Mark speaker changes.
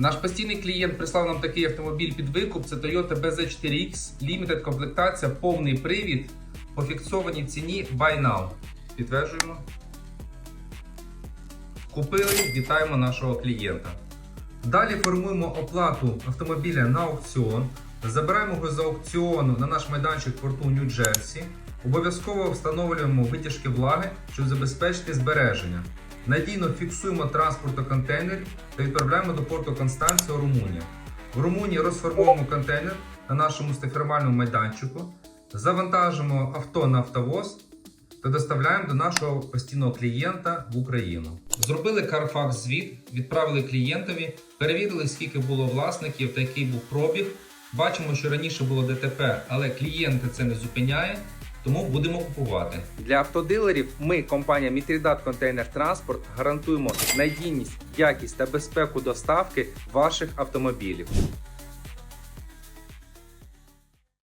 Speaker 1: Наш постійний клієнт прислав нам такий автомобіль під викуп. Це Toyota BZ4X, Limited комплектація, повний привід по фіксованій ціні Buy Now. Підтверджуємо. Купили, вітаємо нашого клієнта. Далі формуємо оплату автомобіля на аукціон. Забираємо його з аукціону на наш майданчик порту Нью-Джерсі. Обов'язково встановлюємо витяжки влаги, щоб забезпечити збереження. Надійно фіксуємо транспортоконтейнер та відправляємо до порту Констанція, Румунія. В Румунії розформуємо контейнер на нашому стафірмальному майданчику, завантажимо авто на автовоз та доставляємо до нашого постійного клієнта в Україну. Зробили Carfax звіт, відправили клієнтові, перевірили, скільки було власників та який був пробіг. Бачимо, що раніше було ДТП, але клієнти це не зупиняє, тому будемо купувати. Для автодилерів ми, компанія Мітрідат Контейнер Транспорт, гарантуємо надійність, якість та безпеку доставки ваших автомобілів.